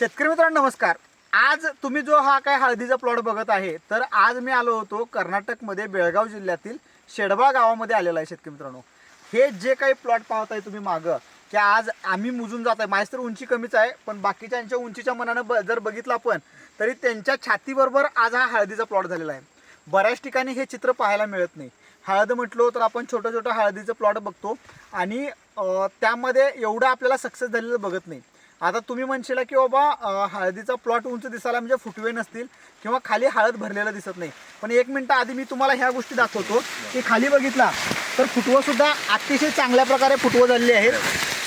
शेतकरी मित्रांनो नमस्कार. आज तुम्ही जो हा काय हळदीचा प्लॉट बघत आहे तर आज मी आलो होतो कर्नाटकमध्ये बेळगाव जिल्ह्यातील शेडबा गावामध्ये आलेला आहे शेतकरी मित्रांनो. हे जे काही प्लॉट पाहत आहे तुम्ही मागं की आज आम्ही मुजून जात आहे माझी तर उंची कमीच आहे पण बाकीच्यांच्या उंचीच्या मनानं ब जर बघितलं आपण तरी त्यांच्या छातीबरोबर आज हा हळदीचा प्लॉट झालेला आहे. बऱ्याच ठिकाणी हे चित्र पाहायला मिळत नाही. हळद म्हटलो तर आपण छोटं छोटं हळदीचं प्लॉट बघतो आणि त्यामध्ये एवढं आपल्याला सक्सेस झालेलं बघत नाही. आता तुम्ही म्हणशील की बाबा हळदीचा प्लॉट उंच दिसायला म्हणजे फुटवे नसतील किंवा खाली हळद भरलेलं दिसत नाही. पण एक मिनटं आधी मी तुम्हाला ह्या गोष्टी दाखवतो. की खाली बघितला तर फुटवं सुद्धा अतिशय चांगल्या प्रकारे फुटवं झालेली आहेत.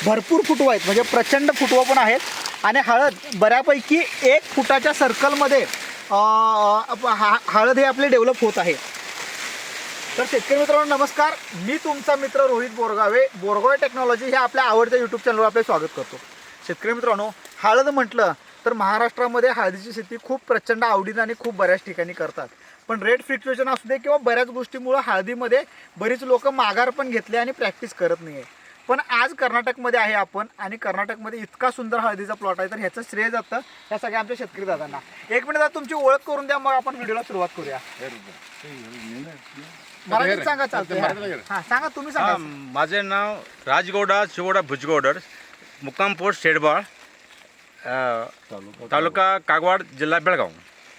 भरपूर फुटवं आहेत म्हणजे प्रचंड फुटवं पण आहेत. आणि हळद बऱ्यापैकी एक फुटाच्या सर्कलमध्ये हा- हळद हे आपले डेव्हलप होत आहे. तर शेतकरी मित्रांनो नमस्कार. मी तुमचा मित्र रोहित बोरगावे. बोरगावे टेक्नॉलॉजी हे आपल्या आवडत्या यूट्यूब चॅनलवर आपले स्वागत करतो. शेतकरी मित्रांनो हळद म्हटलं तर महाराष्ट्रामध्ये हळदीची शेती खूप प्रचंड आवडीनं आणि खूप बऱ्याच ठिकाणी करतात. पण रेट फ्रिक्च्युएशन असू दे किंवा बऱ्याच गोष्टीमुळं हळदीमध्ये बरीच लोक माघार पण घेतले आणि प्रॅक्टिस करत नाही आहे पण आज कर्नाटकमध्ये आहे आपण आणि कर्नाटकमध्ये इतका सुंदर हळदीचा प्लॉट आहे तर ह्याचं श्रेय जातं ह्या सगळ्या आमच्या शेतकरी दादांना. एक मिनिट दादा तुमची ओळख करून द्या मग आपण व्हिडिओला सुरुवात करूया. मराठीत सांगा चालतंय. हा सांगा तुम्ही सांगा. माझे नाव राजगौडा शिवगौडा भुजगौडर. मुक्काम पोस्ट शेडबाळ अ, तालुका कागवाड जिल्हा बेळगाव.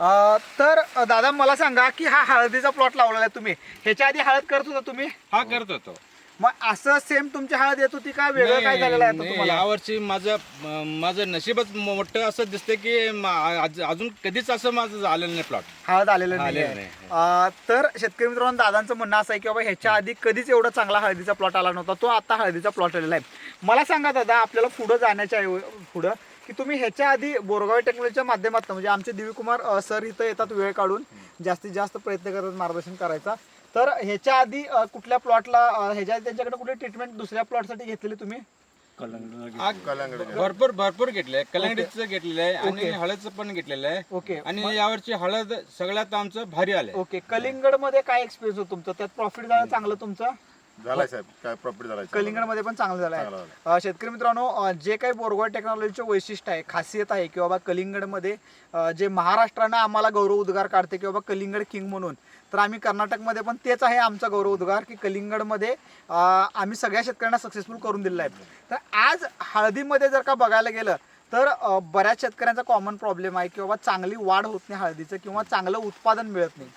अं, तर दादा मला सांगा की हा हळदीचा प्लॉट लावलेला आहे तुम्ही. ह्याच्या आधी हळद करत होता तुम्ही? हा करत होतो. मग असं सेम तुमची हळद येत होती का? वेगळं काय झालेलं आहे आता नाही, तुम्हाला? यावर्षी माझं म- माझं नशीबच मोठं असं दिसतंय की म- आज- अजून कधीच असं माझं झालेलं नाही प्लॉट हळद आलेलं नाही आलेलं आहे. नाही. अं, तर शेतकरी मित्रांनो दादांचं म्हणणं असं आहे की बाबा ह्याच्या आधी कधीच एवढा चांगला हळदीचा प्लॉट आला नव्हता. तो आता हळदीचा प्लॉट आलेला आहे. मला सांगा दादा आपल्याला पुढं जाण्याच्या ऐव- पुढं की तुम्ही ह्याच्या आधी बोरगाव टेक्नॉलॉजीच्या माध्यमातून म्हणजे आमचे दिव्यकुमार अं, सर इथं येतात वेळ काढून जास्तीत जास्त प्रयत्न करतात मार्गदर्शन करायचा. तर ह्याच्या आधी अं, कुठल्या प्लॉटला ह्याच्या आधी त्यांच्याकडे कुठली ट्रीटमेंट दुसऱ्या प्लॉटसाठी घेतलेली तुम्ही? भरपूर भरपूर घेतलंय. कलंगडीचं घेतलेलं आहे आणि हळदचं पण घेतलेलं आहे. ओके. आणि यावर्षी हळद सगळ्यात आमचं भारी आलंय. ओके. कलिंगडमध्ये काय एक्सपिरियन्स होतं तुमचं? त्यात प्रॉफिट झालं चांगलं तुमचं? झालाय साहेब काय प्रॉफिट झालाय कलिंगडमध्ये पण चांगलं झालं चांगलं आहे अं, शेतकरी मित्रांनो अं, जे काही बोरगोड टेक्नॉलॉजीचे वैशिष्ट्य आहे खासियत आहे की बाबा कलिंगडमध्ये अं, जे महाराष्ट्रानं आम्हाला गौरव उद्गार काढते की बाबा कलिंगड किंग म्हणून तर आम्ही कर्नाटकमध्ये पण तेच आहे आमचा गौरव उद्गार की कलिंगडमध्ये अं, आम्ही सगळ्या शेतकऱ्यांना सक्सेसफुल करून दिलेला आहे. तर आज हळदीमध्ये जर का बघायला गेलं तर अं, बऱ्याच शेतकऱ्यांचा कॉमन प्रॉब्लेम आहे की बाबा चांगली वाढ होत नाही हळदीचं किंवा चांगलं उत्पादन मिळत नाही.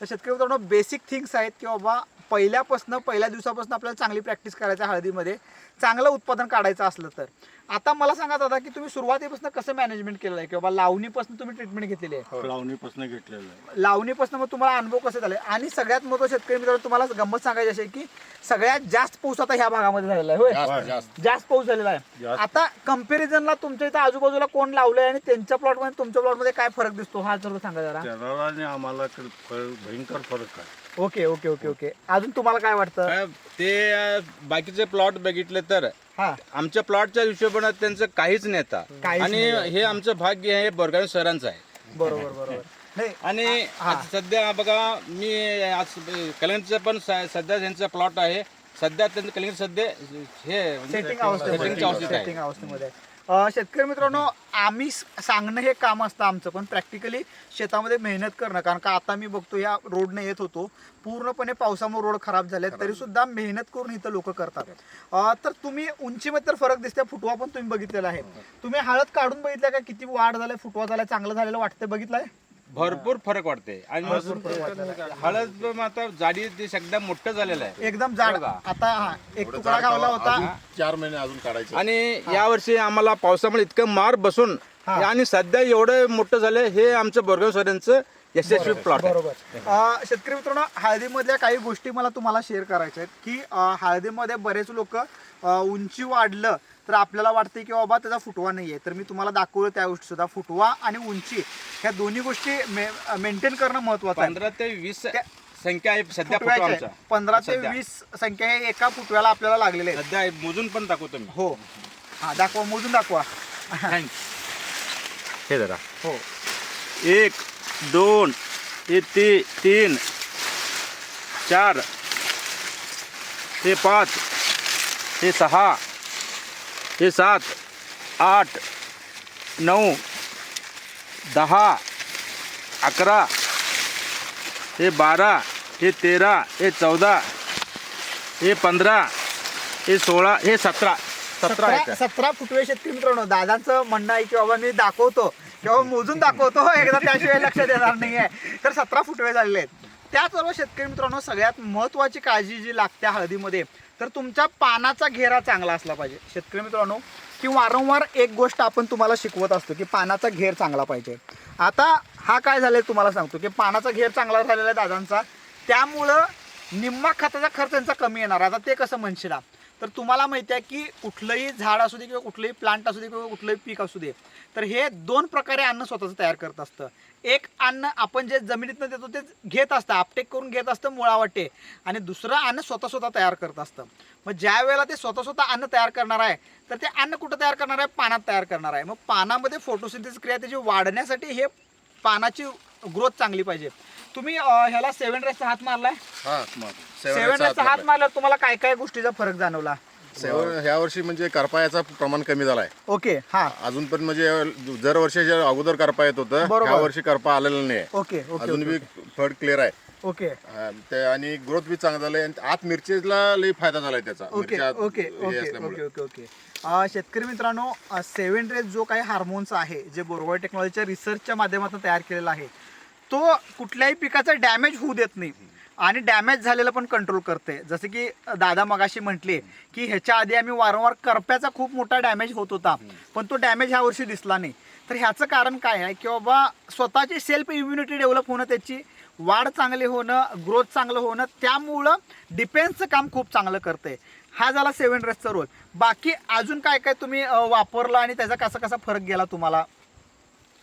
तर शेतकरी मित्रांनो बेसिक थिंग्स आहेत की बाबा पहिल्यापासून पहिल्या दिवसापासून आपल्याला चांगली प्रॅक्टिस करायचं आहे हळदीमध्ये. चांगलं उत्पादन काढायचं असलं तर. आता मला सांगा दादा की तुम्ही सुरुवातीपासून कसं मॅनेजमेंट केलं आहे? की बाबा लावणीपासून तुम्ही ट्रीटमेंट घेतलेली आहे? लावणीपासून घेतलेलं आहे. लावणीपासून मग तुम्हाला अनुभव कसे झाले? आणि सगळ्यात महत्त्वाचं शेतकरी मित्रांनो तुम्हाला गंमत सांगायची आहे की सगळ्यात जास्त पाऊस आता ह्या भागामध्ये झालेला आहे होय? जास्त पाऊस झालेला आहे. आता कम्पॅरिझनला तुमच्या इथं आजूबाजूला कोण लावलंय आणि त्यांच्या प्लॉटमध्ये तुमच्या प्लॉटमध्ये काय फरक दिसतो? हा जर सांगा जरा. आम्हाला भयंकर फरक आहे. Okay okay okay okay. अजून तुम्हाला काय वाटतं? ते अ, बाकीचे प्लॉट बघितले तर हा. आमच्या प्लॉटच्या हिशोबाने त्यांचं काहीच नाही आता. काहीच आणि हे आमचं भाग्य हे बोरगाव सरांचं आहे. बरोबर बरोबर. नाही आणि आज सध्या बघा मी आज कलिंगचं पण स- सध्या त्यांचा प्लॉट आहे. सध्या त्यांचं कलिंग सध्या हे म्हणजे सेटिंग अवस्थेमध्ये सेटिंगच्या अवस्थेत आहे. सेटिंग अवस्थेमध्ये आहे. अं, शेतकरी मित्रांनो आम्ही सांगणं हे काम असतं आमचं पण प्रॅक्टिकली शेतामध्ये मेहनत करणं. कारण का आता मी बघतो या रोडने येत होतो. पूर्णपणे पावसामुळे रोड खराब झाले तरी सुद्धा मेहनत करून इथं लोक करतात. अं, तर तुम्ही उंचीमध्ये तर फरक दिसते फुटवा पण तुम्ही बघितलेला आहे. तुम्ही हळद काढून बघितलं का? किती वाढ झालाय फुटवा झालाय चांगलं झालेलं वाटतंय बघितलंय? भरपूर फरक वाटते. आणि हळद आता जाडी सगळ्या मोठं झालेलं आहे. एकदम जाड. आता हा एक तुकडा गावला होता. चार महिने अजून काढायचे. आणि यावर्षी आम्हाला पावसामुळे इतकं मार बसून आणि सध्या एवढं मोठं झालं हे आमचं बोरगाव सरांचं यशस्वी प्लॉट आहे. बरोबर. अं, शेतकरी मित्रांनो हळदीमधल्या काही गोष्टी मला तुम्हाला शेअर करायच्या आहेत की अं, हळदीमध्ये बरेच लोक उंची वाढलं तर आपल्याला वाटते की बाबा त्याचा फुटवा नाही आहे तर मी तुम्हाला दाखवलं त्या गोष्टी सुद्धा फुटवा आणि उंची ह्या दोन्ही गोष्टी मेंटेन करणं महत्वाचं आहे. पंधरा ते वीस त्या- संख्या आहे सध्या फोटो फुटव्याच्या आमचा पंधरा ते सध्या. वीस संख्या हे एका फुटव्याला आपल्याला लागलेले आहेत. सध्या आहे, मोजून पण दाखवतो मी. हो. हा दाखवा मोजून दाखवा. हे जरा. हो. एक दोन हे ती तीन चार हे पाच हे सहा हे सात आठ नऊ दहा अकरा हे बारा हे तेरा हे चौदा हे पंधरा हे सोळा हे सतरा. सतरा सतरा फुटवे शेतकरी मित्रांनो दादांचं म्हणणं आहे की बाबा मी दाखवतो. किंवा मोजून दाखवतो एकदा त्याशिवाय लक्ष देणार नाही आहे तर सतरा फुटवे झालेले आहेत. त्याचबरोबर शेतकरी मित्रांनो सगळ्यात महत्त्वाची काळजी जी लागते हळदीमध्ये तर तुमच्या पानाचा घेरा चांगला असला पाहिजे. शेतकरी मित्रांनो की वारंवार एक गोष्ट आपण तुम्हाला शिकवत असतो की पानाचा घेर चांगला पाहिजे. आता हा काय झालंय तुम्हाला सांगतो की पानाचा घेर चांगला झालेला आहे दादांचा. त्यामुळं निम्मा खताचा खर्च त्यांचा कमी येणार. आता ते कसं म्हणशील तर तुम्हाला माहिती आहे की कुठलंही झाड असू दे किंवा कुठलंही प्लांट असू दे किंवा कुठलंही पीक असू दे तर हे दोन प्रकारे अन्न स्वतःचं तयार करत असतं. एक अन्न आपण जे जमिनीतनं देतो ते घेत असतं आपटेक करून घेत असतं मुळावाटे आणि दुसरं अन्न स्वतः स्वतः तयार करत असतं. मग ज्या वेळेला ते स्वतः स्वतः अन्न तयार करणार आहे तर ते अन्न कुठं तयार करणार आहे? पानात तयार करणार आहे. मग पानामध्ये फोटोसिंथेसिस क्रिया त्याची वाढण्यासाठी हे पानाची ग्रोथ चांगली पाहिजे. तुम्ही अं, ह्याला सेव्हन रेसचा हात मारलाय? हा सेव्हन सेवन रेसचा हात मारल्यावर तुम्हाला काय काय गोष्टीचा फरक जाणवला? सेवन ह्या वर्षी म्हणजे करपायाचा प्रमाण कमी झालाय. ओके हा. अजून पण म्हणजे दर वर्षाच्या अगोदर करपा येत होतं बरोबर. ह्या वर्षी करपा आलेलं नाही ओके ओके अजून बी फळ क्लिअर आहे. ओके. हा, ते आणि ग्रोथ बी चांगला झालाय आणि आत मिरचीला लई फायदा झालाय त्याचा. ओके मिरच्या ओके हे ओके असल्यामुळे. Okay okay okay. अं, शेतकरी मित्रांनो सेव्हन रेस जो काही हार्मोन्स आहे जे बोरगॉय टेक्नॉलॉजीच्या रिसर्चच्या माध्यमातून तयार केलेला आहे तो कुठल्याही पिकाचा डॅमेज होऊ देत नाही. आणि डॅमेज झालेलं पण कंट्रोल करते जसं की दादा मगाशी म्हटले की ह्याच्या आधी आम्ही वारंवार करप्याचा खूप मोठा डॅमेज होत होता. पण तो डॅमेज ह्या वर्षी दिसला नाही. तर ह्याचं कारण काय आहे की बाबा स्वतःची सेल्फ इम्युनिटी डेव्हलप होणं त्याची वाढ चांगली होणं ग्रोथ चांगलं होणं त्यामुळं डिफेन्सचं काम खूप चांगलं करते हा झाला सेव्हन रेसचा रोल बाकी अजून काय काय तुम्ही वापरला आणि त्याचा कसा कसा फरक गेला तुम्हाला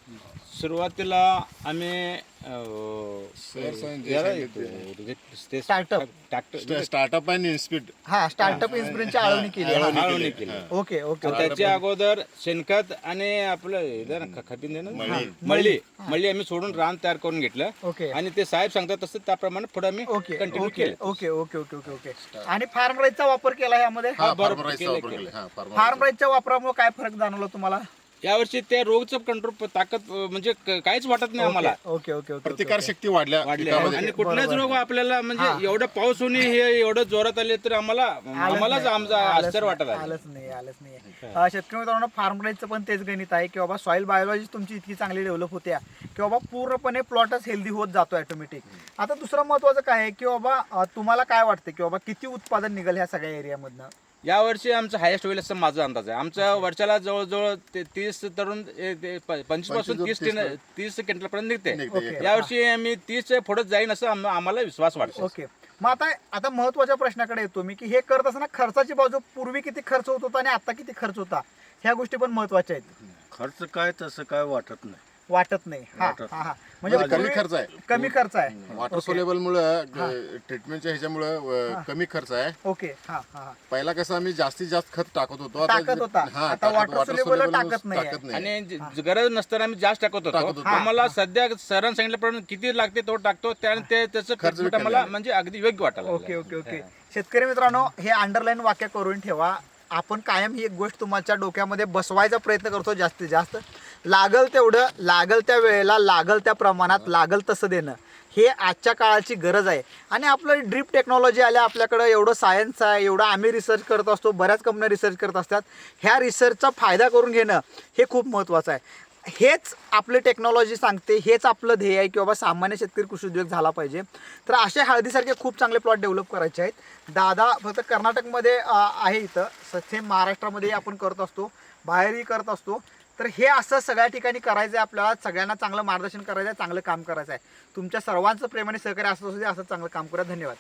सुरुवातीला आम्ही Sir, sir, जे याला सांगितलं. ते Tractor- स्टा- स्टार्टअप आणि इन्स्पीड हा स्टार्टअप इन्स्पिरेशनची आळवणी केली. आळवणी केली. Okay okay. तर त्याच्या अगोदर शेणखत आणि आपलं खपीन दे ना? मळी. मळी. आम्ही सोडून रान तयार करून घेतलं. ओके. आणि ते साहेब सांगतात तसं त्याप्रमाणे पुढे आम्ही ओके कंटिन्यू ओके केलं. Okay okay okay okay okay. आणि फार्म राईजचा वापर केला यामध्ये? हा राईसचा. हा, फार्म राईसचा. वापरामुळे काय फरक जाणवला तुम्हाला? यावर्षी त्या रोगचं कंट्रोल ताकद म्हणजे क- काहीच वाटत नाही आम्हाला. ओके ओके ओके प्रतिकार शक्ती वाढल्या वाढले पिकामध्ये. आणि कुठलाच रोग आपल्याला म्हणजे एवढं पाऊस होणे हे एवढं जोरात आले तर आम्हाला आम्हालाच आमचा आश्चर्य वाटत आहे. आलंच नाही आलंच नाही. अं, शेतकरी मित्रांनो फार्म राईजचं पण तेच गणित आहे की बाबा सॉईल बायोलॉजी तुमची इतकी चांगली डेव्हलप होत्या की बाबा पूर्णपणे प्लॉटच हेल्दी होत जातो ऑटोमॅटिक आता दुसरं महत्वाचं काय आहे की बाबा अं, तुम्हाला काय वाटतं की बाबा किती उत्पादन निघेल ह्या सगळ्या एरियामधनं यावर्षी आमचं हायेस्ट होईल असं माझा अंदाज आहे. आमच्या वर्षाला जवळजवळ ते तीस तरुण पंचवीसपासून तीस टेन- तीस क्विंटल पर्यंत निघते. यावर्षी आम्ही तीस पुढे जाईन असं आम- आम्हाला विश्वास वाटतो. ओके. मग आता आता महत्त्वाच्या प्रश्नाकडे येतो मी की हे करत असताना खर्चाची बाजू पूर्वी किती खर्च होत होता आणि आता किती खर्च होता? ह्या गोष्टी पण महत्त्वाच्या आहेत. खर्च काय तसं काय वाटत नाही. वाटत नाही. हा वाटत हा हा. म्हणजे म्हणजे कमी पूर्वी- खर्च आहे. कमी खर्च आहे. वॉटर सोलेबल मुळे ट्रीटमेंटच्या ह्याच्यामुळे अ, कमी खर्च आहे. ओके. हा हा हा. पहिला कसं आम्ही जास्तीत जास्त खत टाकत होतो. टाकत होता. हा, आता टाकत- water water soluble soluble टाकत नाहीये. टाकत नाही. आणि ज- गरज नसताना आम्ही जास्त टाकत टाकत होतो. होतो. आम्हाला सध्या सरांनी सांगितल्याप्रमाणे किती लागते तो टाकतो. त्याने ते त्याचं खर्च कमी म्हणजे अगदी योग्य वाटायला ओके लागलं. ओके. ओके शेतकरी मित्रांनो हे अंडरलाईन वाक्य करून ठेवा. आपण कायम ही एक गोष्ट तुमच्या डोक्यामध्ये बसवायचा प्रयत्न करतो जास्तीत जास्त. लागल तेवढं लागल त्या वेळेला लागल त्या प्रमाणात लागल तसं देणं. हे आजच्या काळाची गरज आहे. आणि आपलं ड्रीप टेक्नॉलॉजी आल्या आपल्याकडं एवढं सायन्स आहे एवढं आम्ही रिसर्च करत असतो बऱ्याच कंपन्या रिसर्च करत असतात. ह्या रिसर्चचा फायदा करून घेणं हे खूप महत्त्वाचं आहे. हेच आपली टेक्नॉलॉजी सांगते हेच आपलं ध्येय आहे की बाबा सामान्य शेतकरी कृषी उद्योग झाला पाहिजे. तर असे हळदीसारखे खूप चांगले प्लॉट डेव्हलप करायचे आहेत. दादा फक्त कर्नाटकमध्ये आहे इथं. सध्या महाराष्ट्रामध्ये आपण करत असतो बाहेरही करत असतो. तर हे असं सगळ्या ठिकाणी करायचं आहे आपल्याला सगळ्यांना चांगलं मार्गदर्शन करायचं आहे चांगलं काम करायचं आहे तुमच्या सर्वांचं प्रेमाने सहकार्य असं असू दे असं चांगलं काम करा धन्यवाद.